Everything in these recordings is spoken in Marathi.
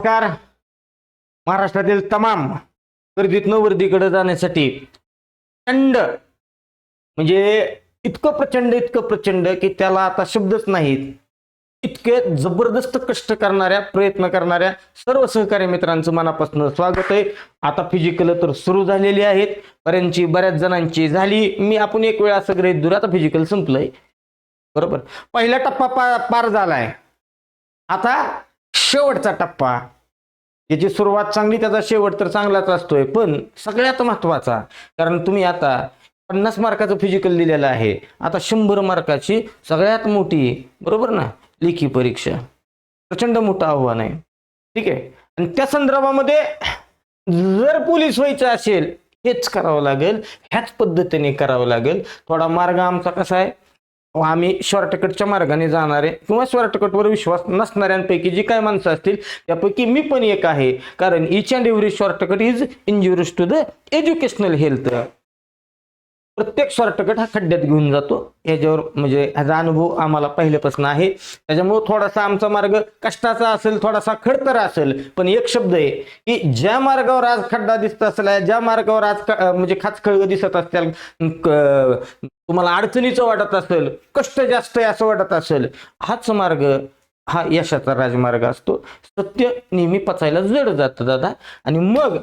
नमस्कार. महाराष्ट्रातील तमाम गर्दीतनं वर्दीकडे जाण्यासाठी प्रचंड म्हणजे इतकं प्रचंड इतकं प्रचंड की त्याला आता शब्दच नाहीत. इतके जबरदस्त कष्ट करणाऱ्या प्रयत्न करणाऱ्या सर्व सहकारी मित्रांचं मनापासून स्वागत आहे. आता फिजिकल तर सुरू झालेली आहेत. बऱ्यांची बऱ्याच जणांची झाली. मी आपण एक वेळा असं गृहित दूर आता फिजिकल संपलंय. बरोबर. पहिला टप्पा पा पार झालाय. आता शेवटचा टप्पा. याची सुरुवात चांगली त्याचा शेवट तर चांगलाच असतोय पण सगळ्यात महत्त्वाचा कारण तुम्ही आता पन्नास मार्काचं फिजिकल दिलेलं आहे. आता शंभर मार्काची सगळ्यात मोठी बरोबर ना लेखी परीक्षा. प्रचंड मोठं आव्हान आहे. ठीक आहे? आणि त्या संदर्भामध्ये जर पोलीस व्हायचं असेल हेच करावं लागेल ह्याच पद्धतीने करावं लागेल. थोडा मार्ग आमचा कसा आहे? व आम्ही शॉर्टकटच्या मार्गाने जाणारे किंवा शॉर्टकटवर विश्वास नसणाऱ्यांपैकी जी काय माणसं असतील त्यापैकी मी पण एक आहे. कारण each and every shortcut is injurious to the educational health प्रत्येक शॉर्टकट हा खड्ड्यात घेऊन जातो. याच्यावर म्हणजे ह्याचा अनुभव आम्हाला पहिल्यापासून आहे. त्याच्यामुळे थोडासा आमचा मार्ग कष्टाचा असेल थोडासा खडतर असेल पण एक शब्द आहे की ज्या मार्गावर आज खड्डा दिसत असला ज्या मार्गावर आज म्हणजे खाचखळग दिसत असतील तुम्हाला अडचणीचं वाटत असेल कष्ट जास्त आहे असं वाटत असेल हाच मार्ग हा यशाचा राजमार्ग असतो. सत्य नेहमी पचायला जड जातं दादा. आणि मग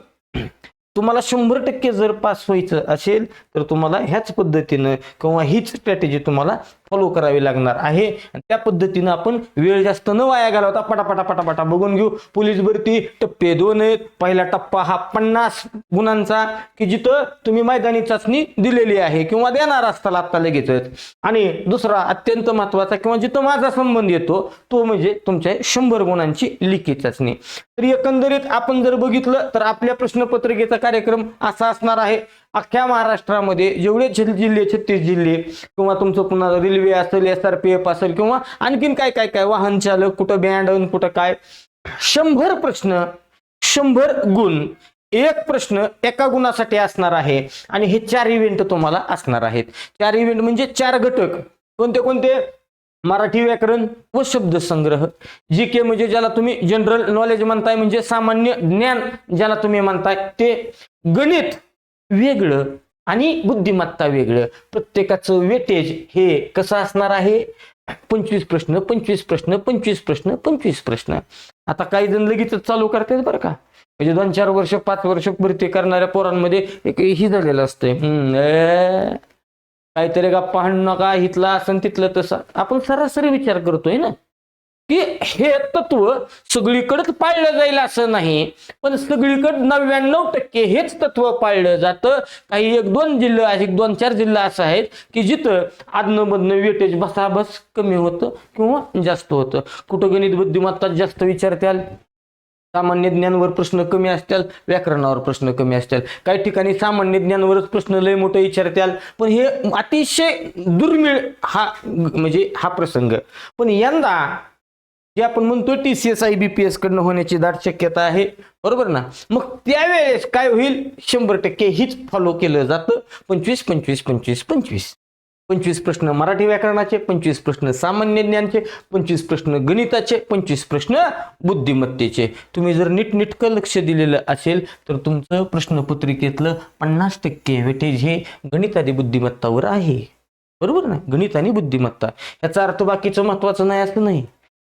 तुम्हाला शंभर टक्के जर पास व्हायचं असेल तर तुम्हाला ह्याच पद्धतीनं किंवा हीच स्ट्रॅटेजी तुम्हाला फॉलो करावी लागणार आहे. त्या पद्धतीनं आपण वेळ जास्त न वाया घालवता पटापटा पटापटा बघून घेऊ. पोलीस भरती टप्पे दोन आहेत. पहिला टप्पा हा पन्नास गुणांचा की जिथं तुम्ही मैदानी चाचणी दिलेली आहे किंवा देणार असताल आत्ता लगेचच आणि दुसरा अत्यंत महत्त्वाचा किंवा जिथं माझा संबंध येतो तो म्हणजे तुमच्या शंभर गुणांची लिखित चाचणी. तर एकंदरीत आपण जर बघितलं तर आपल्या प्रश्नपत्रिकेचा कार्यक्रम असा असणार आहे. अख्ख्या महाराष्ट्रामध्ये जेवढे जिल्हे छत्तीस जिल्हे किंवा तुमचं पुन्हा रेल्वे असेल एस आर पी एफ असेल किंवा आणखीन काय काय काय वाहन चालक कुठं बँड कुठं काय शंभर प्रश्न शंभर गुण एक प्रश्न एका गुणासाठी असणार आहे. आणि हे चार इव्हेंट तुम्हाला असणार आहेत. चार इव्हेंट म्हणजे चार घटक. कोणते कोणते? मराठी व्याकरण व शब्दसंग्रह जी के म्हणजे ज्याला तुम्ही जनरल नॉलेज म्हणताय म्हणजे सामान्य ज्ञान ज्याला तुम्ही म्हणताय ते गणित. वेगळं आणि बुद्धिमत्ता वेगळं. प्रत्येकाचं वेटेज हे कसं असणार आहे? पंचवीस प्रश्न पंचवीस प्रश्न पंचवीस प्रश्न पंचवीस प्रश्न. आता काही जण लगेच चालू करतात बरं का. म्हणजे दोन चार वर्ष पाच वर्ष भरती करणाऱ्या पोरांमध्ये एक ही झालेलं असतंय. काहीतरी गप्पा हाणू नका हितला असं तिथलं तसं. आपण सरासरी विचार करतोय ना. की हे तत्व सगळीकडेच पाळलं जाईल असं नाही. पण सगळीकडे नव्याण्णव टक्के हेच तत्व पाळलं जातं. काही एक दोन जिल्हे एक दोन चार जिल्हा असं आहेत की जिथं आदनमधनं वेटेज बसाबस कमी होतं किंवा जास्त होतं. कुठं गणित बुद्धिमत्ता जास्त विचारत्याल सामान्य ज्ञानवर प्रश्न कमी असतील व्याकरणावर प्रश्न कमी असतील काही ठिकाणी सामान्य ज्ञानवरच प्रश्न लय मोठे विचारत्याल. पण हे अतिशय दुर्मिळ हा म्हणजे हा प्रसंग. पण यंदा जे आपण म्हणतो T C S I B P S कडनं होण्याची दाट शक्यता आहे. बरोबर ना? मग त्यावेळेस काय होईल? शंभर टक्के हीच फॉलो केलं जातं. पंचवीस पंचवीस पंचवीस पंचवीस. पंचवीस प्रश्न मराठी व्याकरणाचे पंचवीस प्रश्न सामान्य ज्ञानचे पंचवीस प्रश्न गणिताचे पंचवीस प्रश्न बुद्धिमत्तेचे. तुम्ही जर नीटनिटकं लक्ष दिलेलं असेल तर तुमचं प्रश्नपत्रिकेतलं पन्नास टक्के वेटेज हे गणित आणि बुद्धिमत्तावर आहे. बरोबर ना? गणित आणि बुद्धिमत्ता. याचा अर्थ बाकीचं महत्वाचं नाही असं नाही.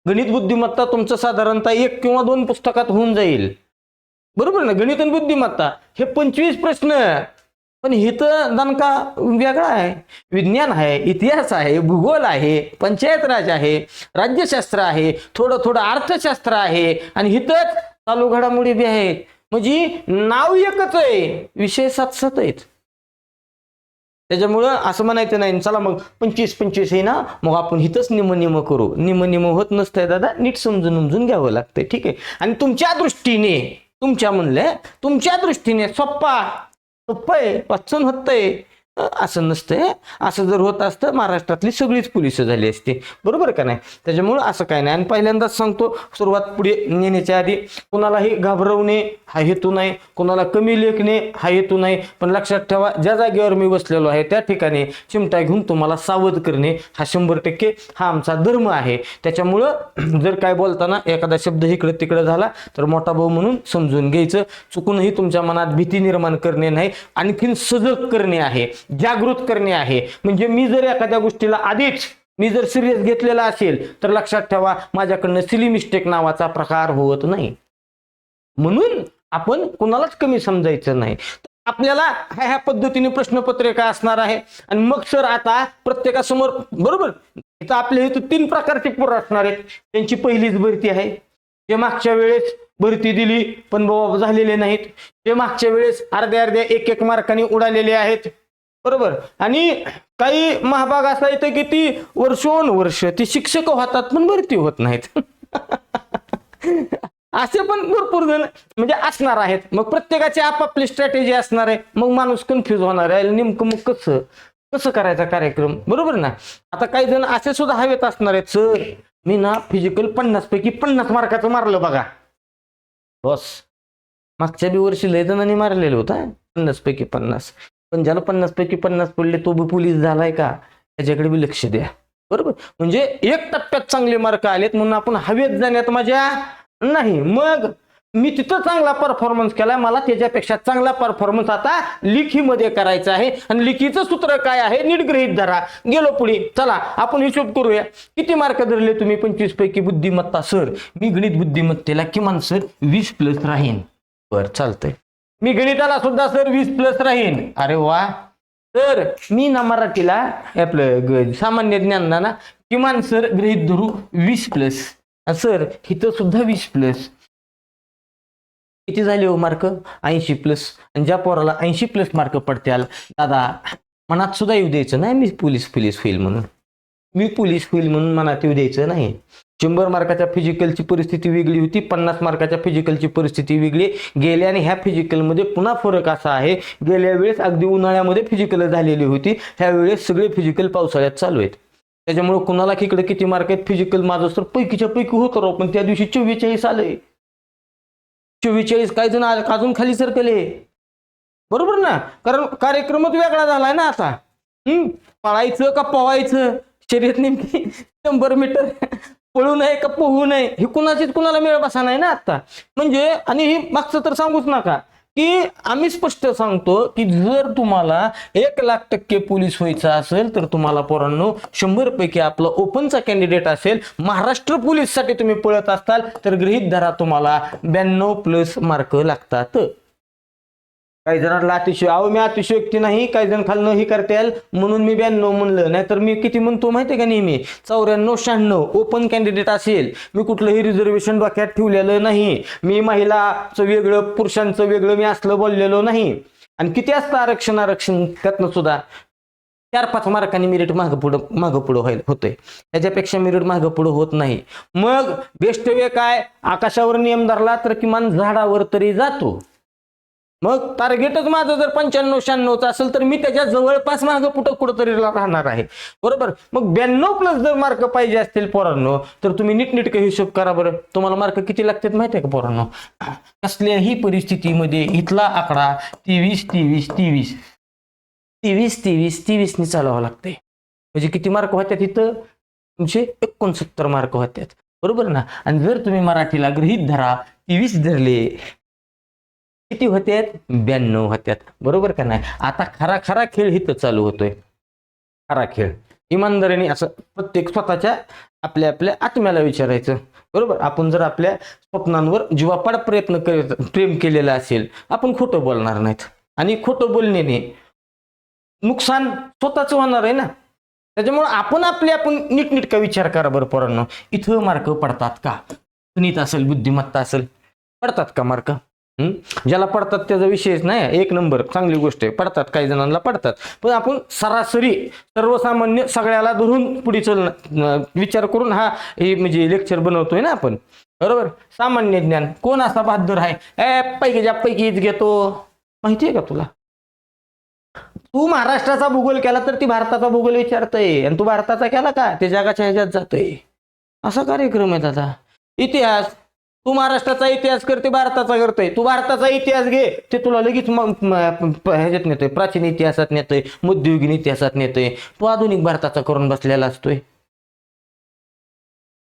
गणित बुद्धिमत्ता तुमचं साधारणतः एक किंवा दोन पुस्तकात होऊन जाईल. बरोबर ना? गणित आणि बुद्धिमत्ता हे पंचवीस प्रश्न. पण इथं दणका वेगळा आहे. विज्ञान आहे इतिहास आहे भूगोल आहे पंचायत राज आहे राज्यशास्त्र आहे थोडं थोडं अर्थशास्त्र आहे आणि इथंच चालू घडामोडी बी आहेत. म्हणजे नाव एकच आहे. विषय सात सात आहेत. त्याच्यामुळं असं म्हणायचं नाही चला मग पंचवीस पंचवीस आहे ना मग आपण इथंच निम निम करू. निम निम होत नसतंय दादा नीट समजून उमजून घ्यावं लागतंय ठीक आहे? आणि तुमच्या दृष्टीने तुमच्या म्हणले तुमच्या दृष्टीने सोप्पा सोप्प आहे वाचन होतंय. असं नसतं असं जर होत असतं महाराष्ट्रातली सगळीच पोलिसं झाली असती. बरोबर का नाही? त्याच्यामुळं असं काय नाही. आणि पहिल्यांदाच सांगतो सुरुवात पुढे नेण्याच्या आधी कुणालाही घाबरवणे हा हेतू नाही. कुणाला कमी लेखणे हा हेतू नाही. पण लक्षात ठेवा ज्या जागेवर मी बसलेलो आहे त्या ठिकाणी चिमटा घेऊन तुम्हाला सावध करणे हा शंभर टक्के हा आमचा धर्म आहे. त्याच्यामुळं जर काय बोलताना एखादा शब्द इकडं तिकडं झाला तर मोठा भाऊ म्हणून समजून घ्यायचं. चुकूनही तुमच्या मनात भीती निर्माण करणे नाही. आणखीन सजग करणे आहे. जागृत करणे आहे. म्हणजे मी जर एखाद्या गोष्टीला आधीच मी जर सिरियस घेतलेला असेल तर लक्षात ठेवा माझ्याकडनं सिली मिस्टेक नावाचा प्रकार होत नाही. म्हणून आपण कुणालाच कमी समजायचं नाही. आपल्याला ह्या ह्या पद्धतीने प्रश्नपत्रिका असणार आहे. आणि मग सर आता प्रत्येकासमोर बरोबर? इथं आपल्या इथं तीन प्रकारचे पोरं असणार आहेत. त्यांची पहिलीच भरती आहे. जे मागच्या वेळेस भरती दिली पण बाबा झालेले नाहीत. ते मागच्या वेळेस अर्ध्या अर्ध्या एक एक मार्काने उडालेले आहेत. बरोबर. आणि काही महाभाग असा येतं की ती वर्षोनवर्ष ती शिक्षक होतात पण भरती होत नाहीत. असे पण भरपूर जण म्हणजे असणार आहेत. मग प्रत्येकाची आपापली स्ट्रॅटेजी असणार आहे. मग माणूस कन्फ्युज होणार आहे. नेमकं मग कसं? कसं करायचा कार्यक्रम? बरोबर ना? आता काही जण असे सुद्धा हवेत असणार आहेत. सर मी ना फिजिकल पन्नास पैकी पन्नास मार्काचं मारलं बघा. बस. मागच्या बी वर्षी लय जणांनी मारलेलं होतं पन्नास पैकी पन्नास. पण ज्याला पन्नास पैकी पन्नास पडले तो बी पोलीस झालाय का? त्याच्याकडे बी लक्ष द्या. बरोबर? म्हणजे एक टप्प्यात चांगले मार्क आलेत म्हणून आपण हवेत जाण्यात मजा नाही. मग मी तिथं चांगला परफॉर्मन्स केलाय मला त्याच्यापेक्षा चांगला परफॉर्मन्स आता लिखीमध्ये करायचा आहे. आणि लिखीचं सूत्र काय आहे? नीट गृहीत धरा. गेलो पुढे. चला आपण हिशोब करूया. किती मार्क धरले तुम्ही? पंचवीस पैकी बुद्धिमत्ता सर. मी गणित बुद्धिमत्तेला किमान सर वीस प्लस राहीन. बर चालतंय. मी गणिताला सुद्धा सर वीस प्लस राहीन. अरे वा. तर मी ना मराठीला आपलं सामान्य ज्ञानना ना किमान सर गृहित धरू वीस प्लस सर इथं सुद्धा वीस प्लस किती झाले हो मार्क ऐंशी प्लस आणि ज्या पोराला ऐंशी प्लस मार्क पडत्याल दादा मनात सुद्धा येऊ द्यायचं नाही मी पोलीस पोलीस होईल म्हणून. मी पोलीस होईल म्हणून मनात येऊ द्यायचं नाही. शंभर मार्काच्या फिजिकलची परिस्थिती वेगळी होती पन्नास मार्काच्या फिजिकलची परिस्थिती वेगळी. गेल्या आणि ह्या फिजिकलमध्ये पुन्हा फरक असा आहे. गेल्या वेळेस अगदी उन्हाळ्यामध्ये फिजिकल झालेली होती. ह्यावेळेस सगळे फिजिकल पावसाळ्यात चालू आहेत. त्याच्यामुळे कुणाला किकडे किती मार्क आहेत फिजिकल माझं तर पैकीच्या पैकी होत राव पण त्या दिवशी चव्वेचाळीस आले चव्वेचाळीस काही जण अजून खाली सरकले बरोबर ना? कारण कार्यक्रमच वेगळा झालाय ना आता. हम्म? पळायचं का पवायचं? शर्यत नेमकी शंभर मीटर पळू नये का पोहू नये हे कुणाचीच कुणाला मिळ बसा नाही ना आता म्हणजे आणि हे मागचं तर सांगूच नका की आम्ही स्पष्ट सांगतो की जर तुम्हाला एक लाख टक्के पोलीस व्हायचं असेल तर तुम्हाला पोरांनो शंभर पैकी आपला ओपनचा कॅन्डिडेट असेल महाराष्ट्र पोलीससाठी तुम्ही पळत असताल तर गृहित धरा तुम्हाला ब्याण्णव प्लस मार्क लागतात. काही जणांना अतिशय अहो मी अतिशयोक्ती नाही काही जण खालनं ही येईल म्हणून मी ब्याण्णव म्हणलं. नाहीतर मी किती म्हणतो माहिती का नेहमी? चौऱ्याण्णव शहाण्णव ओपन कॅन्डिडेट असेल. मी कुठलंही रिझर्वेशन डोक्यात ठेवलेलं नाही. मी महिलाचं वेगळं पुरुषांचं वेगळं मी असलं बोललेलो नाही. आणि किती असतं आरक्षण आरक्षण? त्यातनं सुद्धा चार पाच मार्कांनी मेरिट मागं पुढं मागं पुढं व्हायला होतंय. त्याच्यापेक्षा मेरिट मागं पुढं होत नाही. मग बेस्ट वे काय? आकाशावर नियम धरला तर किमान झाडावर तरी जातो. मग टार्गेटच माझं जर पंच्याण्णव शहाण्णवचं असेल तर मी त्याच्या जवळपास मागं कुठं कुठंतरी राहणार आहे. बरोबर? मग ब्याण्णव प्लस जर मार्क पाहिजे असतील पोरांनो तर तुम्ही नीटनीटक हिशोब करा बरं. तुम्हाला मार्क किती लागतात माहिती आहे का पोरांनो? कसल्याही परिस्थितीमध्ये इथला आकडा तेवीस तेवीस तेवीस. तेवीस तेवीस तेवीसने चालवावं लागते म्हणजे किती मार्क होत्यात इथं? तुमचे एकोणसत्तर मार्क होत्यात. बरोबर ना? आणि जर तुम्ही मराठीला गृहित धरा तेवीस धरले किती होत्यात? ब्याण्णव होत्यात. बरोबर का नाही? आता खरा खरा खेळ हिथं चालू होतोय. खरा खेळ. इमानदारीने असं प्रत्येक स्वतःच्या आपल्या आपल्या आत्म्याला विचारायचं. बरोबर? आपण जर आपल्या स्वप्नांवर जीवापाड प्रयत्न करत प्रेम केलेला असेल आपण खोटं बोलणार नाहीत. आणि खोटं बोलण्याने नुकसान स्वतःच होणार आहे ना? त्याच्यामुळे आपण आपले आपण नीटनीटका विचार करा बरं पोरांनो. इथं मार्क पडतात का? गणित असेल बुद्धिमत्ता असेल पडतात का मार्क? ज्याला पडतात त्याचा विषयच नाही. एक नंबर चांगली गोष्ट आहे. पडतात काही जणांना पडतात. पण आपण सरासरी सर्वसामान्य सगळ्याला धरून पुढे चल विचार करून हा हे म्हणजे लेक्चर बनवतोय ना आपण. बरोबर? सामान्य ज्ञान. कोण असा बहादूर आहे? ए पैकीच्या पैकीच घेतो. माहिती आहे का तुला? तू महाराष्ट्राचा भूगोल केला तर ती भारताचा भूगोल विचारतय. आणि तू भारताचा केला का? ते जगाच्या ह्याच्यात जातोय. असा कार्यक्रम आहे दादा. इतिहास तू महाराष्ट्राचा इतिहास करते भारताचा करतोय. तू भारताचा इतिहास घे ते तुला लगेच ह्याच्यात नेतोय प्राचीन इतिहासात नेतोय मध्ययुगीन इतिहासात नेतोय. तू आधुनिक भारताचा करून बसलेला असतोय.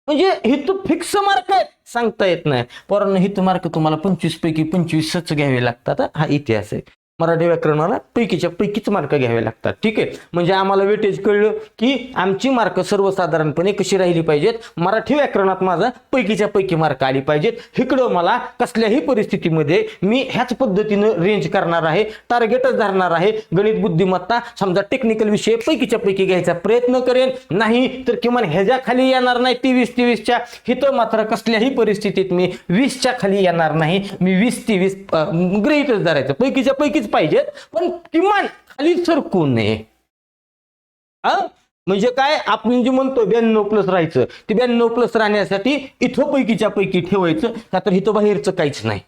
म्हणजे हित फिक्स मार्क आहेत सांगता येत नाही. पोरांना हित मार्क तुम्हाला पंचवीस पैकी पंचवीसच घ्यावे लागतात हा इतिहास आहे. मराठी व्याकरणाला पैकीच्या पैकीच मार्क घ्यावे लागतात. ठीक आहे? म्हणजे आम्हाला वेटेज कळलं की आमची मार्क सर्वसाधारणपणे कशी राहिली पाहिजेत? मराठी व्याकरणात माझा पैकीच्या पैकी मार्क आली पाहिजेत. इकडं मला कसल्याही परिस्थितीमध्ये मी ह्याच पद्धतीनं रेंज करणार आहे टार्गेटच धरणार आहे. गणित बुद्धिमत्ता समजा टेक्निकल विषय पैकीच्या पैकी घ्यायचा प्रयत्न करेन. नाही तर किमान ह्याच्या खाली येणार नाही तेवीस तेवीसच्या. हिथं मात्र कसल्याही परिस्थितीत मी वीसच्या खाली येणार नाही. मी वीस तेवीस ग्रहितच धरायचं. पैकीच्या पैकीच पाहिजेत पण किमान खाली सरकू नये. हा? म्हणजे काय? आपण जे म्हणतो ब्याण्णव प्लस राहायचं ते ब्याण्णव प्लस राहण्यासाठी इथं पैकीच्या पैकी ठेवायचं का तर इथं बाहेरचं काहीच नाही.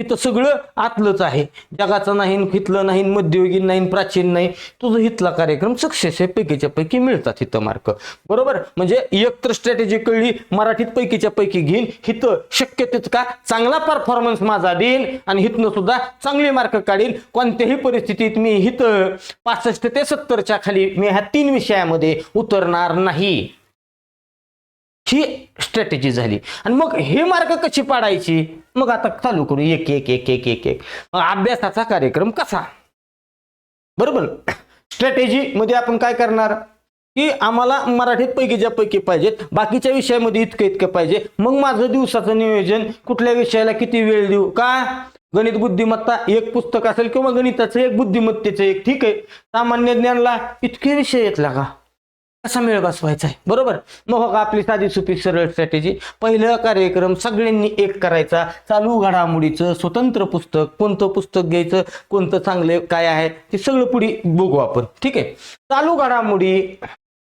इथं सगळं आतलंच आहे. जगाचं नाही हितलं नाही मध्ययुगीन नाही प्राचीन नाही. तुझं हितला कार्यक्रम सक्सेस आहे पैकीच्या पैकी मिळतात इथं मार्क बरोबर? म्हणजे एकत्र स्ट्रॅटेजी कळली मराठीत पैकीच्या पैकी घेईन. हिथं शक्य तितका चांगला परफॉर्मन्स माझा देईन आणि हितनं सुद्धा चांगले मार्क काढीन. कोणत्याही परिस्थितीत मी हिथं पासष्ट ते सत्तरच्या खाली मी ह्या तीन विषयामध्ये उतरणार नाही. ही स्ट्रॅटेजी झाली. आणि मग हे मार्ग कशी पाडायची? मग आता चालू करू. एक एक एक एक एक एक. अभ्यासाचा कार्यक्रम कसा? बरोबर? स्ट्रॅटेजी मध्ये आपण काय करणार? की आम्हाला मराठीत पैकीच्या पैकी पाहिजेत बाकीच्या विषयामध्ये इतकं इतकं पाहिजे. मग माझं दिवसाचं नियोजन कुठल्या विषयाला किती वेळ देऊ? का? गणित बुद्धिमत्ता एक पुस्तक असेल किंवा गणिताचं एक बुद्धिमत्तेचं एक ठीक आहे. सामान्य ज्ञानला इतके विषय येतला का कसा मेळ बसवायचा आहे बरोबर? मग हो का आपली साधी सुपी सरळ स्ट्रॅटेजी पहिलं कार्यक्रम सगळ्यांनी एक करायचा. चालू घडामोडीचं स्वतंत्र पुस्तक कोणतं पुस्तक घ्यायचं कोणतं चांगलं काय आहे ते सगळं पुढे बघू आपण. ठीक आहे? चालू घडामोडी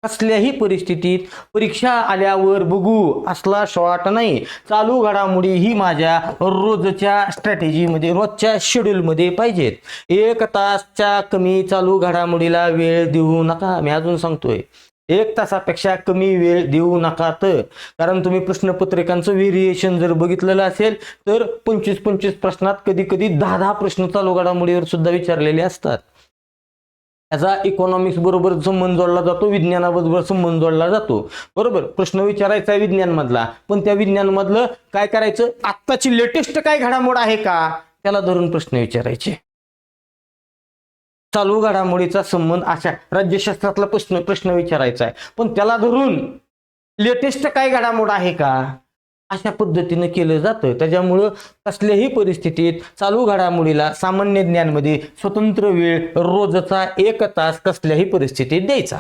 कसल्याही परिस्थितीत परीक्षा आल्यावर बघू असला शॉर्ट नाही. चालू घडामोडी ही माझ्या रोजच्या स्ट्रॅटेजीमध्ये रोजच्या शेड्यूलमध्ये पाहिजेत. एक तासच्या कमी चालू घडामोडीला वेळ देऊ नका मी अजून सांगतोय. एक तासापेक्षा कमी वेळ देऊ नका तर. कारण तुम्ही प्रश्नपत्रिकांचं व्हेरिएशन जर बघितलेलं असेल तर पंचवीस पंचवीस प्रश्नात कधी कधी दहा दहा प्रश्न चालू घडामोडीवर सुद्धा विचारलेले असतात. याचा इकॉनॉमिक्स बरोबर संबंध जोडला जातो विज्ञानाबरोबर संबंध जोडला जातो. बरोबर? प्रश्न विचारायचा आहे विज्ञान मधला पण त्या विज्ञान मधलं काय करायचं? आत्ताची लेटेस्ट काय घडामोड आहे का? त्याला धरून प्रश्न विचारायचे. चालू घडामोडीचा संबंध अशा राज्यशास्त्रातला प्रश्न प्रश्न विचारायचा आहे. पण त्याला धरून लेटेस्ट काय घडामोड आहे का? अशा पद्धतीनं केलं जातं त्याच्यामुळं कसल्याही परिस्थितीत चालू घडामोडीला सामान्य ज्ञानमध्ये स्वतंत्र वेळ रोजचा एक तास कसल्याही परिस्थितीत द्यायचा.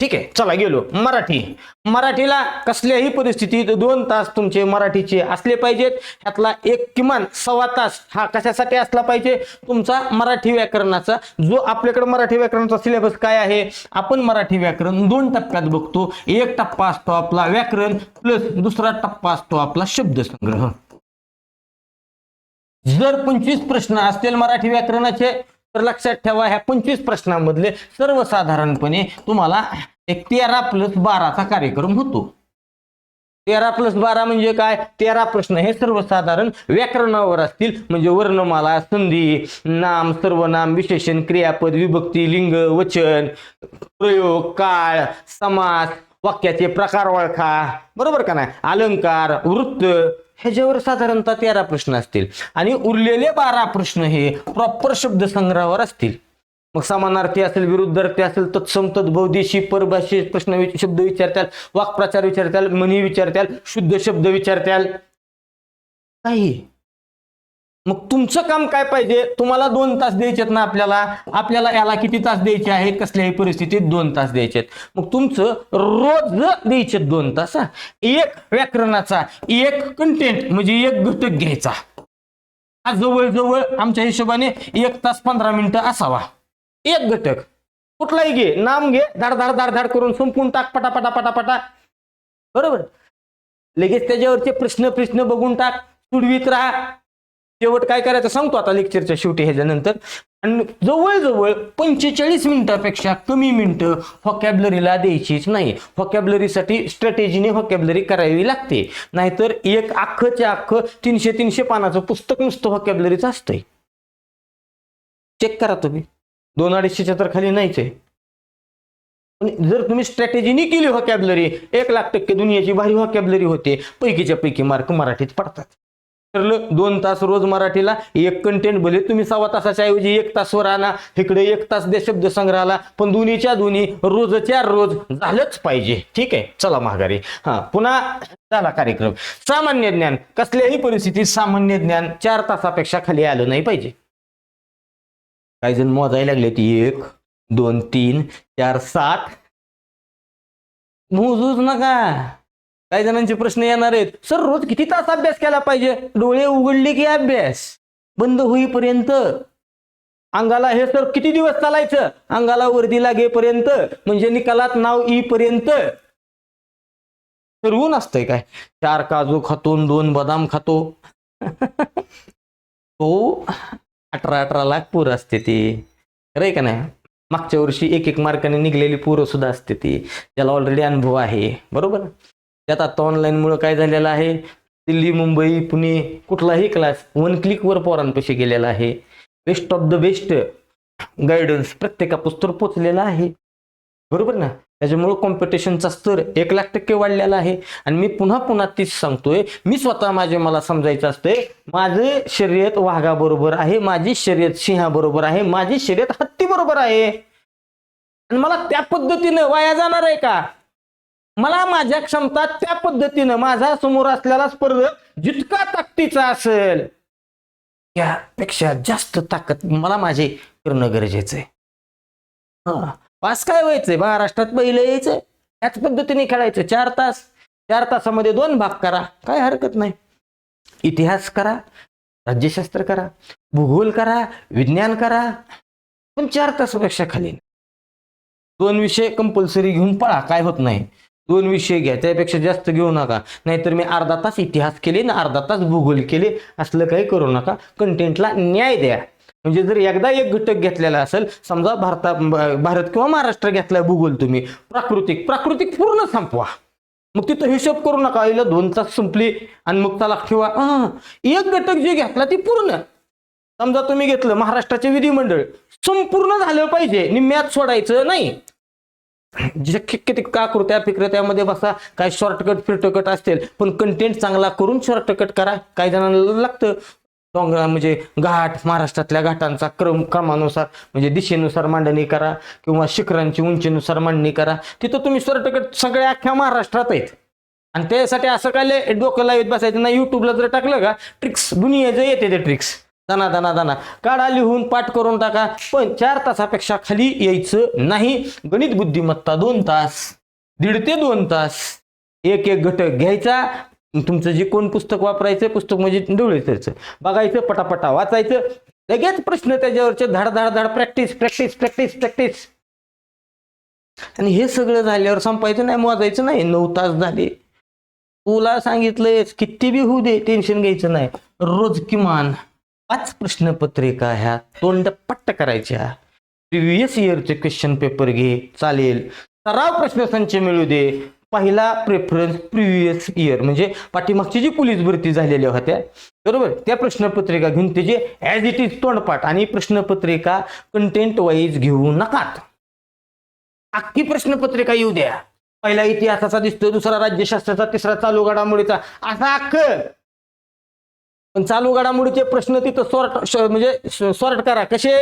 ठीक आहे चला गेलो. मराठी. मराठीला कसल्याही परिस्थितीत दोन तास तुमचे मराठीचे असले पाहिजेत. ह्यातला एक किमान सव्वा तास हा कशासाठी असला पाहिजे? तुमचा मराठी व्याकरणाचा. जो आपल्याकडे मराठी व्याकरणाचा सिलेबस काय आहे? आपण मराठी व्याकरण दोन टप्प्यात बघतो. एक टप्पा असतो आपला व्याकरण प्लस दुसरा टप्पा असतो आपला शब्दसंग्रह. जर पंचवीस प्रश्न असतील मराठी व्याकरणाचे तर लक्षात ठेवा ह्या पंचवीस प्रश्नांमधले सर्वसाधारणपणे तुम्हाला एक तेरा प्लस बाराचा कार्यक्रम होतो. तेरा प्लस बारा म्हणजे काय? तेरा प्रश्न हे सर्वसाधारण व्याकरणावर असतील म्हणजे वर्णमाला संधी नाम सर्वनाम विशेषण क्रियापद विभक्ती लिंग वचन प्रयोग काळ समास वाक्याचे प्रकार ओळखा. बरोबर का नाही? अलंकार वृत्त ह्याच्यावर साधारणतः तेरा प्रश्न असतील. आणि उरलेले बारा प्रश्न हे प्रॉपर शब्दसंग्रहावर असतील. मग समानार्थी असेल विरुद्धार्थी असेल तत्सम तद्भवदेशी परभाषी प्रश्न वि- शब्द विचारताल वाक्प्रचार विचारताल म्हणी विचारताल शुद्ध शब्द विचारताल काही मग तुमचं काम काय पाहिजे? तुम्हाला दोन तास द्यायचेत ना आपल्याला? आपल्याला याला किती तास द्यायचे आहेत? कसल्याही परिस्थितीत दोन तास द्यायचेत. मग तुमचं रोज द्यायचे दोन तास एक व्याकरणाचा एक कंटेंट म्हणजे एक घटक घ्यायचा. हा जवळजवळ आमच्या हिशोबाने एक तास पंधरा मिनिटं असावा. एक घटक. कुठलाही घे. नाम घे. धाड धाड धाड धाड करून संपून टाक पटापटा पटापटा. बरोबर? लगेच त्याच्यावरचे प्रश्न प्रश्न बघून टाक. सुडवीत राहा. शेवट काय करायचं सांगतो आता लेक्चरच्या शेवटी ह्याच्यानंतर. आणि जवळजवळ पंचेचाळीस मिनिटापेक्षा कमी मिनिटं व्हॉकॅबलरीला द्यायचीच नाही. व्हॉकॅबलरीसाठी स्ट्रॅटेजीने व्हॉकॅबलरी करावी लागते. नाहीतर एक अख्खच्या अख्खं तीनशे तीनशे पानाचं पुस्तक नुसतं व्हॉकॅबलरीचं असतंय. चेक करा तुम्ही. दोन अडीचशेच्या तर खाली नाहीच आहे. पण जर तुम्ही स्ट्रॅटेजीनी केली व्हॉकॅबलरी एक लाख टक्के दुनियाची भारी व्हॉकॅबलरी होते. पैकीच्या पैकी मार्क मराठीत पडतात. ठरलं दोन तास रोज मराठीला एक कंटेंट भले तुम्ही सव्वा तासाच्या ऐवजी एक तासवर आणा इकडे एक तास देश संग्रहाला पण दोन्हीच्या दोन्ही रोजच्या रोज झालंच पाहिजे. ठीक आहे? चला महागारी हा पुन्हा झाला कार्यक्रम. सामान्य ज्ञान. कसल्याही परिस्थितीत सामान्य ज्ञान चार तासापेक्षा खाली आलं नाही पाहिजे. काही जण मोजायला लागले ती एक दोन तीन चार सात. मोजूच नका. काही जणांचे प्रश्न येणार आहेत. सर रोज किती तास अभ्यास केला पाहिजे? डोळे उघडले की अभ्यास. बंद होईपर्यंत. अंगाला हे सर किती दिवस चालायचं? अंगाला वर्दी लागेपर्यंत. म्हणजे निकालात नाव ई पर्यंत तर ठरवून असतंय काय? चार काजू खातो दोन बदाम खातो. तो अठरा अठरा लाख पूर असते ती. खरंय का नाही? मागच्या वर्षी एक एक मार्काने निघलेली पोरं सुद्धा असते ती. त्याला ऑलरेडी अनुभव आहे. बरोबर? त्यात आता ऑनलाईनमुळं काय झालेलं आहे? दिल्ली मुंबई पुणे कुठलाही क्लास वन क्लिकवर पोरांपाशी गेलेला आहे. Best of the best guidance प्रत्येका पुस्तक पोचलेला आहे. बरोबर ना? त्याच्यामुळं कॉम्पिटिशनचा स्तर एक लाख टक्के वाढलेला आहे. आणि मी पुन्हा पुन्हा तीच सांगतोय मी स्वतः माझे मला समजायचं असतंय माझे शर्यत वाघाबरोबर आहे माझी शर्यत सिंहाबरोबर आहे माझी शर्यत हत्ती बरोबर आहे. आणि मला त्या पद्धतीनं वाया जाणार आहे का? मला माझ्या क्षमता त्या पद्धतीनं माझा समोर असलेला स्पर्धक जितका ताकदीचा असेल त्यापेक्षा जास्त ताकद मला माझे करणं गरजेचं आहे. हा पास काय व्हायचंय? महाराष्ट्रात पहिलं यायचं. त्याच पद्धतीने खेळायचं. चार तास चार तासामध्ये दोन भाग करा. काय हरकत नाही. इतिहास करा राज्यशास्त्र करा भूगोल करा विज्ञान करा पण चार तासापेक्षा खाली. दोन विषय कंपल्सरी घेऊन पळा. काय होत नाही. दोन विषय घ्या त्यापेक्षा जास्त घेऊ नका. नाहीतर मी अर्धा तास इतिहास केले ना अर्धा तास भूगोल केले असलं काही करू नका. कंटेंटला न्याय द्या. म्हणजे जर एकदा एक घटक घेतलेला असेल समजा भारता भारत किंवा महाराष्ट्र घेतलाय भूगोल तुम्ही प्राकृतिक प्राकृतिक पूर्ण संपवा. मग तिथं हिशोब करू नका हिला दोन तास संपली आणि मग त्याला ठेवा. एक घटक जे घेतला ती पूर्ण. समजा तुम्ही घेतलं महाराष्ट्राचे विधिमंडळ संपूर्ण झालं पाहिजे निम्म्यात सोडायचं नाही. जे किती फिक्रत्यामध्ये बसा काय शॉर्टकट फिरटकट असतील पण कंटेंट चांगला करून शॉर्टकट करा. काही जणांना लागतं. डोंगरा म्हणजे घाट महाराष्ट्रातल्या घाटांचा क्रम क्रमानुसार म्हणजे दिशेनुसार मांडणी करा किंवा शिखरांची उंचीनुसार मांडणी करा. तिथं तुम्ही शॉर्टकट सगळ्या अख्ख्या महाराष्ट्रात आहेत. आणि त्यासाठी असं काय डोकं लावत बसायचं ना युट्यूबला जर टाकलं का ट्रिक्स दुनियेचं येते ते ट्रिक्स दाना दाना दाना. काढा लिहून पाठ करून टाका. पण चार तासापेक्षा खाली यायचं नाही. गणित बुद्धिमत्ता दोन तास दीड ते दोन तास. एक एक घटक घ्यायचा. तुमचं जे कोण पुस्तक वापरायचं पुस्तक म्हणजे डोळेचं बघायचं पटापटा वाचायचं. लगेच प्रश्न त्याच्यावरचे धाड धाड धाड प्रॅक्टिस प्रॅक्टिस प्रॅक्टिस प्रॅक्टिस. आणि हे सगळं झाल्यावर संपायचं नाही मोजायचं नाही. नऊ तास झाले. तुला सांगितलंय किती बी होऊ दे टेन्शन घ्यायचं नाही. रोज किमान पाच प्रश्नपत्रिका ह्या तोंड पट्ट करायच्या. प्रिव्हियस इयरचे क्वेश्चन पेपर घे चालेल. सराव प्रश्नसंच मिळू दे. पहिला प्रेफरन्स प्रिव्हियस इयर म्हणजे पाठीमागची जी पोलीस भरती झालेल्या होत्या बरोबर? त्या प्रश्नपत्रिका घेऊन त्याचे ॲज इट इज तोंडपाठ आणि प्रश्नपत्रिका कंटेंट वाईज घेऊ नकात. अख्खी प्रश्नपत्रिका येऊ द्या. पहिला इतिहासाचा दिसतोय दुसरा राज्यशास्त्राचा तिसरा चालू घडामोडीचा. असा अख्ख पण चालू घडामोडीचे प्रश्न तिथं सॉर्ट म्हणजे सॉर्ट करा. कसे?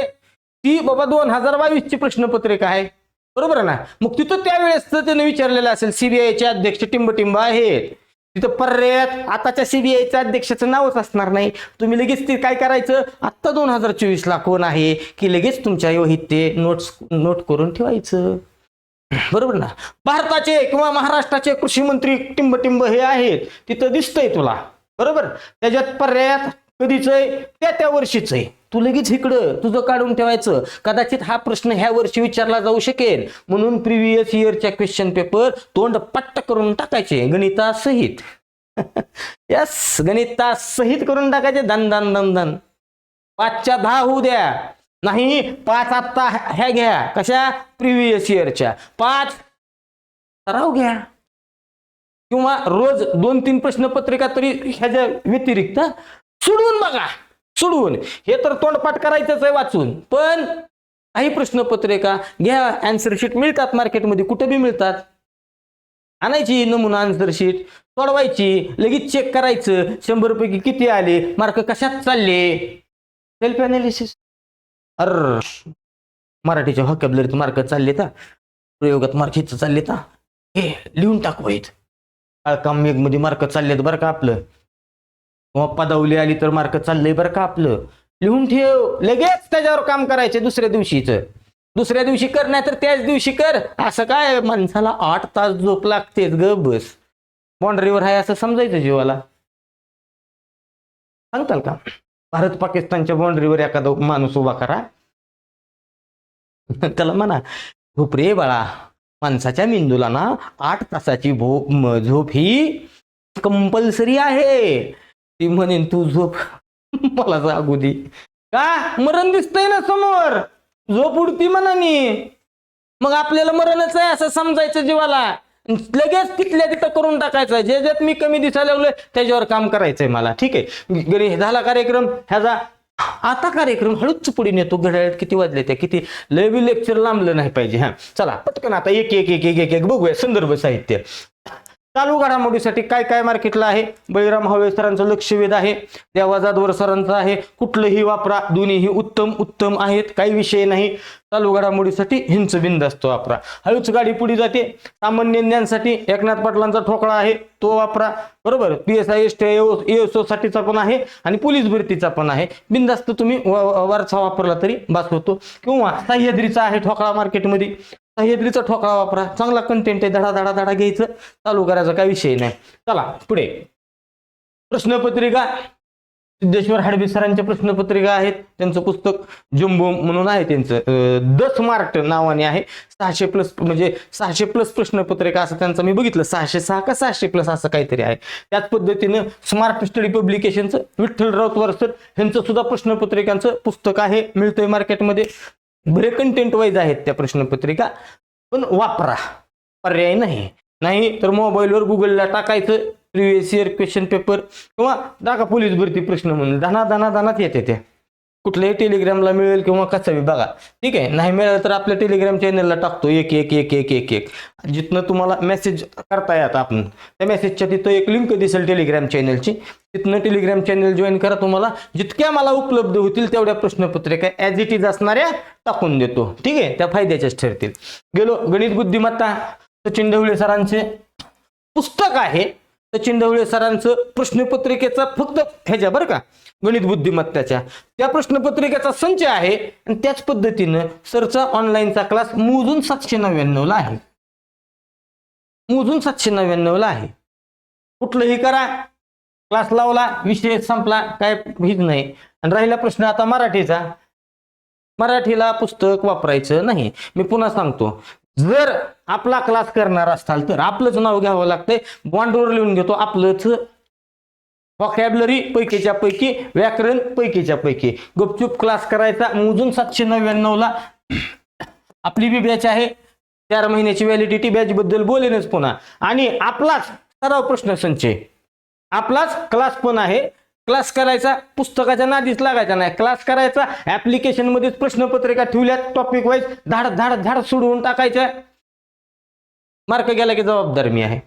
ती बाबा दोन हजार बावीसची प्रश्नपत्रिका आहे. बरोबर आहे ना? मग तिथं त्यावेळेस त्याने विचारलेलं असेल सीबीआयचे अध्यक्ष टिंबटिंब आहेत. तिथं पर्यायात आताच्या सीबीआयच्या अध्यक्षाचं नावच असणार नाही. तुम्ही लगेच ते काय करायचं? आत्ता दोन हजार चोवीस ला कोण आहे? की लगेच तुमच्या योहित ते नोट्स नोट करून ठेवायचं. बरोबर ना? भारताचे किंवा महाराष्ट्राचे कृषी मंत्री टिंबटिंब हे आहेत. तिथं दिसतंय तुला. बरोबर? त्याच्यात पर्यायात कधीच आहे त्या त्या वर्षीच आहे. तू लगेच इकडं तुझं काढून ठेवायचं. कदाचित हा प्रश्न ह्या वर्षी विचारला जाऊ शकेल. म्हणून प्रिव्हियस इयरच्या क्वेश्चन पेपर तोंड पट्ट करून टाकायचे गणितासहित. यस गणितासहित करून टाकायचे धन धन धन धन. पाचच्या दहा होऊ द्या. नाही पाच आत्ता ह्या घ्या. कशा? प्रिव्हियस इयरच्या पाच सराव घ्या. किंवा रोज दोन तीन प्रश्नपत्रिका तरी ह्याच्या व्यतिरिक्त सोडवून बघा. सोडवून. हे तर तोंडपाठ करायचंच आहे वाचून. पण काही प्रश्नपत्रिका घ्या अँसर शीट मिळतात मार्केटमध्ये कुठे बी मिळतात. आणायची नमुना आन्सर शीट सोडवायची लगेच चेक करायचं शंभर पैकी किती आले मार्क कशात चालले. सेल्फ अनालिसिस अर मराठीच्या हॉकॅबलरीत मार्क चालले का प्रयोगात मार्क हिचं चालले का हे लिहून टाकवायत काळकाममध्ये मार्क चाललेत बरं का आपलं. किंवा पदावली आली तर मार्क चाललंय बरं का आपलं. लिहून ठेव लगेच त्याच्यावर काम करायचे दुसऱ्या दिवशीच. दुसऱ्या दिवशी कर नाही तर त्याच दिवशी कर. असं काय माणसाला आठ तास झोप लागतेच ग बस. बाँड्रीवर आहे असं समजायचं जीवाला. सांगताल का? भारत पाकिस्तानच्या बाउंड्रीवर एखादा माणूस उभा करा. त्याला म्हणा झोप रे बाळा. माणसाच्या मेंदूला ना आठ तासाची भोप झोप ही कंपल्सरी आहे. ती म्हणेन तू झोप. मला जागू दे. का? मरण दिसतंय ना समोर. झोप उडती मनानी. मग आपल्याला मरणच आहे असं समजायचं जीवाला. लगेच तिथल्या तिथं करून टाकायचं जे ज्यात मी कमी दिसायला लागलोय त्याच्यावर काम करायचंय मला. ठीक आहे. घरी झाला कार्यक्रम. ह्याचा आता कार्यक्रम हळूच पुढे नेतो. घड्याळ किती वाजले त्या किती? लवी लेक्चर लांबलं नाही पाहिजे हा. चला पटकन आता एक एक एक एक एक एक बघूया संदर्भ साहित्य. चालू घडामोडीसाठी काय काय मार्केटला आहे? बळीराम हवे सरांचं लक्षवेध आहे. देवा जाधवर सरांचं आहे. कुठलंही वापरा दोन्हीही उत्तम उत्तम आहेत. काही विषय नाही. चालू घडामोडीसाठी हिंच बिंद असतो वापरा. हळूच गाडी पुढे जाते. सामान्य ज्ञानसाठी एकनाथ पाटलांचा ठोकळा आहे. तो वापरा. बरोबर. P S I S T A O साठीचा पण आहे आणि पोलीस भरतीचा पण आहे. बिंदास्त तुम्ही व- वरचा वापरला तरी बास होतो. किंवा सह्याद्रीचा आहे ठोकळा मार्केटमध्ये. सह्याद्रीचा ठोकळा वापरा. चांगला कंटेंट आहे. धडा धडा धडा घ्यायचं. चालू करायचा काही विषय नाही. चला पुढे. प्रश्नपत्रिका. सिद्धेश्वर हाडबी सरांच्या प्रश्नपत्रिका आहेत. त्यांचं पुस्तक जम्बो म्हणून आहे त्यांचं. दस मार्क नावाने आहे. सहाशे प्लस म्हणजे सहाशे प्लस प्रश्नपत्रिका असं त्यांचं मी बघितलं. सहाशे सहा का सहाशे प्लस असं काहीतरी आहे. त्याच पद्धतीनं स्मार्ट स्टडी पब्लिकेशनचं विठ्ठल राऊत वरसर यांचं सुद्धा प्रश्नपत्रिकांचं पुस्तक आहे. मिळतंय मार्केटमध्ये बरे कंटेंट वाईज आहेत त्या प्रश्नपत्रिका पण वापरा. पर्याय नाही. नाही तर मोबाईलवर गुगलला टाकायचं प्रिव्हियस इयर क्वेश्चन पेपर किंवा टाका पोलीस भरती प्रश्न म्हणून. धना दाना दानात येते ते. कुठल्याही टेलिग्रामला मिळेल किंवा कसावी बघा. ठीक आहे? नाही मिळालं तर आपल्या टेलिग्राम चॅनलला टाकतो. एक एक एक एक एक एक. जिथनं तुम्हाला मेसेज करता येत आपण. त्या मेसेजच्या तिथं एक लिंक दिसेल टेलिग्राम चॅनलची तिथनं टेलिग्राम चॅनल जॉईन करा तुम्हाला. जितक्या मला उपलब्ध होतील तेवढ्या प्रश्नपत्रिका ॲज इट इज असणाऱ्या टाकून देतो. ठीक आहे? त्या फायद्याच्याच ठरतील. गेलो. गणित बुद्धिमत्ता सचिन ढवळे सरांचे पुस्तक आहे. सचिन ढवळे सरांचं प्रश्नपत्रिकेचा फक्त ह्याच्या बरं का गणित बुद्धिमत्ताच्या. त्या प्रश्नपत्रिकेचा संच आहे आणि त्याच पद्धतीनं सरचा ऑनलाईनचा क्लास मोजून सातशे नव्याण्णवला आहे. मोजून सातशे नव्याण्णवला आहे. कुठलंही करा क्लास लावला विषय संपला काय हीच नाही. आणि राहिला प्रश्न आता मराठीचा. मराठीला पुस्तक वापरायचं नाही. मी पुन्हा सांगतो. जर आपला क्लास करणार असाल तर आपलंच नाव घ्यावं लागतंय. बॉन्डवर लिहून घेतो आपलंच. वॉकॅबलरी पैकीच्या पैकी व्याकरण पैकीच्या पैकी. गुपचूप क्लास करायचा मोजून सातशे नव्याण्णवला आपली बी बॅच आहे. चार महिन्याची व्हॅलिडिटी बॅच बद्दल बोलेनच पुन्हा. आणि आपलाच सराव प्रश्न संचय. आपलाच क्लास पण आहे. क्लास करायचा पुस्तकाच्या नादीच लागायचा नाही. क्लास करायचा ऍप्लिकेशन मध्येच प्रश्नपत्रिका ठेवल्यात टॉपिक वाईज धाड धाड धाड सोडवून टाकायच्या. मार्क गेला की जबाबदार मी आहे.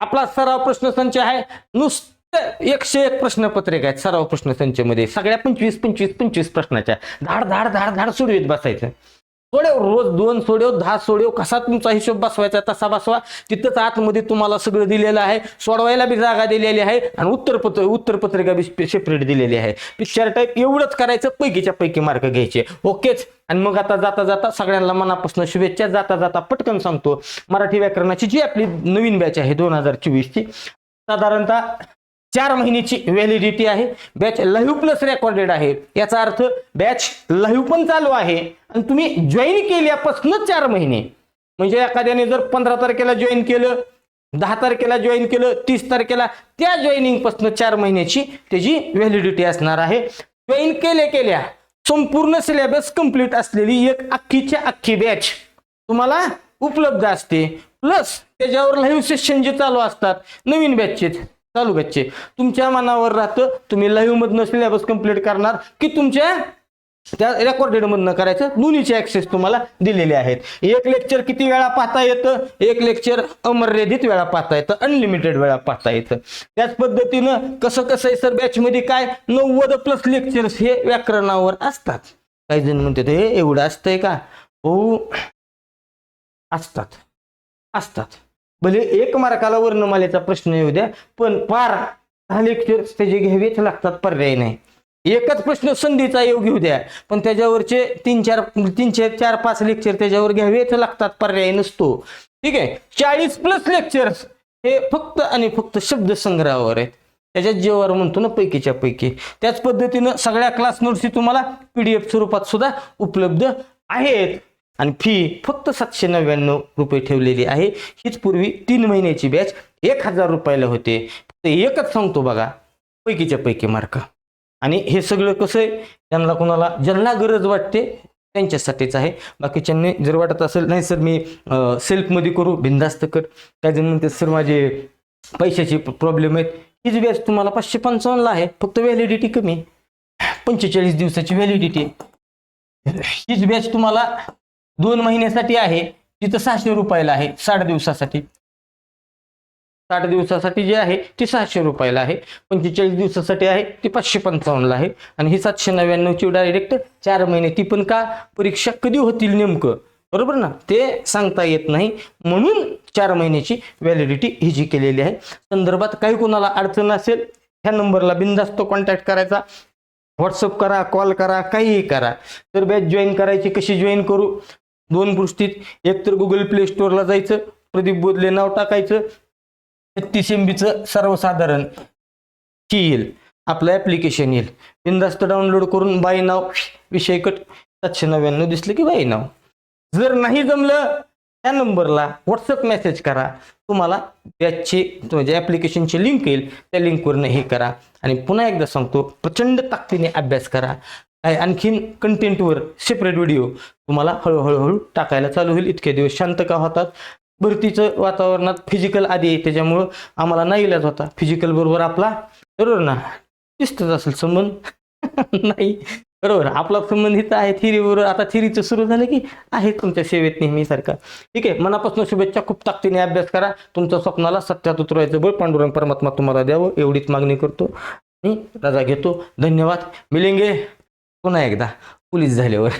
आपला सराव प्रश्नसंच आहे. नुसतं एकशे एक प्रश्नपत्रिका आहेत सराव प्रश्नसंचमध्ये सगळ्या पंचवीस पंचवीस पंचवीस प्रश्नाच्या. धाड धाड धाड धाड सोडवीत बसायचं. सोडव रोज दोन सोडव दहा सोडव कसा तुमचा हिशोब बसवायचा तसा बसवा. तिथंच आतमध्ये तुम्हाला सगळं दिलेलं आहे. सोडवायला बी जागा दिलेली आहे आणि उत्तरपत्र उत्तरपत्रिका बी सेपरेट दिलेली आहे. पिक्चर टाईप एवढंच करायचं पैकीच्या पैकी मार्क घ्यायचे. ओकेच? आणि मग आता जाता जाता सगळ्यांना मनापासून शुभेच्छा. जाता जाता पटकन सांगतो. मराठी व्याकरणाची जी आपली नवीन बॅच आहे दोन हजार चोवीसची साधारणतः चार महिन्याची व्हॅलिडिटी आहे. बॅच लाईव्ह प्लस रेकॉर्डेड आहे. याचा अर्थ बॅच लाईव्ह पण चालू आहे आणि तुम्ही जॉईन केल्यापासून चार महिने. म्हणजे एखाद्याने जर पंधरा तारखेला जॉईन केलं दहा तारखेला जॉईन केलं तीस तारखेला त्या जॉईनिंगपासून चार महिन्याची त्याची व्हॅलिडिटी असणार आहे. जॉईन केल्या केल्या संपूर्ण सिलेबस कंप्लीट असलेली एक अख्खीच्या अख्खी बॅच तुम्हाला उपलब्ध असते. प्लस त्याच्यावर लाईव्ह सेशन जे चालू असतात नवीन बॅचचे चालू बच्चे. तुमच्या मनावर राहतं तुम्ही लाईव्ह मधनं सिलेबस कंप्लीट करणार की तुमच्या त्या रेकॉर्डेड मधनं करायचं? दोन्हीचे ऍक्सेस तुम्हाला दिलेले आहेत. एक लेक्चर किती वेळा पाहता येतं? एक लेक्चर अमर्यादित वेळा पाहता येतं अनलिमिटेड वेळा पाहता येतं. त्याच पद्धतीनं कसं कसं आहे सर बॅचमध्ये काय? नव्वद प्लस लेक्चर्स हे व्याकरणावर असतात. काही जण म्हणते हे एवढं असतंय का? हो असतात. असतात. भले एक मार्काला वर्णमालेचा प्रश्न येऊ द्या पण पार हा लेक्चर्स त्याचे घ्यावेच लागतात पर्याय नाही. एकच प्रश्न संधीचा योग घेऊ द्या पण त्याच्यावरचे तीन चार तीन चार चार पाच लेक्चर त्याच्यावर घ्यावेच लागतात पर्याय नसतो. ठीक आहे? चाळीस प्लस लेक्चर्स हे फक्त आणि फक्त शब्दसंग्रहावर आहेत. त्याच्यात जेव्हा म्हणतो ना पैकीच्या पैकी. त्याच पद्धतीनं सगळ्या क्लास नोट्सही तुम्हाला पीडीएफ स्वरूपात सुद्धा उपलब्ध आहेत. आणि फी फक्त सातशे नव्याण्णव रुपये ठेवलेली आहे. हीच पूर्वी तीन महिन्याची बॅच एक हजार रुपयाला होते. ते एकच सांगतो बघा पैकीच्या पैकी मार्क आणि हे सगळं कसं आहे? त्यांना कोणाला ज्यांना गरज वाटते त्यांच्यासाठीच आहे. बाकीच्यांनी जर वाटत असेल नाही सर मी सेल्फमध्ये करू बिंदास्त कर. काय जण म्हणते सर माझे पैशाचे प्रॉब्लेम आहेत. हीच बॅच तुम्हाला पाचशे पंचावन्नला आहे. फक्त व्हॅलिडिटी कमी आहे. पंचेचाळीस दिवसाची व्हॅलिडिटी हीच बॅच तुम्हाला दोन महिन्यासाठी आहे तिथं सहाशे रुपयाला आहे साठ दिवसासाठी. साठ दिवसासाठी जी आहे ती सहाशे रुपयाला आहे. पंचेचाळीस दिवसासाठी आहे ती पाचशे पंचावन्नला आहे. आणि ही सातशे नव्याण्णवची डायरेक्ट चार महिने. ती पण का? परीक्षा कधी होतील नेमकं? बरोबर ना? ते सांगता येत नाही. म्हणून चार महिन्याची व्हॅलिडिटी ही जी केलेली आहे. संदर्भात काही कोणाला अडचण असेल ह्या नंबरला बिनधास्त कॉन्टॅक्ट करायचा. व्हॉट्सअप करा कॉल करा काहीही करा. तर बॅच जॉईन करायची कशी जॉईन करू? दोन गोष्टीत. एकतर गुगल प्ले स्टोअरला जायचं प्रदीप बोधले नाव टाकायचं छत्तीस एम बीचं सर्वसाधारण की येईल. आपलं ॲप्लिकेशन येईल. बिंदास्त डाउनलोड करून बाई नाव विषय कट. सातशे नव्याण्णव दिसलं की बाई नाव. जर नाही जमलं त्या नंबरला व्हॉट्सअप मेसेज करा. तुम्हाला त्याची म्हणजे ॲप्लिकेशनची लिंक येईल. त्या लिंकवरनं हे करा. आणि पुन्हा एकदा सांगतो प्रचंड ताकदीने अभ्यास करा. आहे. आणखीन कंटेंटवर सेपरेट व्हिडिओ तुम्हाला हळूहळूहळू टाकायला चालू होईल. इतके दिवस शांत का होतात? भरतीचं वातावरणात फिजिकल आधी आहे. त्याच्यामुळं आम्हाला नाही इलाज होता. फिजिकल बरोबर आपला बरोबर ना? दिसतच असेल संबंध. नाही बरोबर. आपला संबंध इथं आहे. थिरी बरोबर आता थिरीचं सुरू झालं की आहे तुमच्या सेवेत नेहमीसारखा. ठीक आहे. मनापासून शुभेच्छा. खूप ताकदीने अभ्यास करा. तुमच्या स्वप्नाला सत्यात उतरवायचं बळ पांडुरंग परमात्मा तुम्हाला द्यावं. एवढीच मागणी करतो आणि रजा घेतो. धन्यवाद. मिलिंगे. पुन्हा एकदा पोलीस झाल्यावर.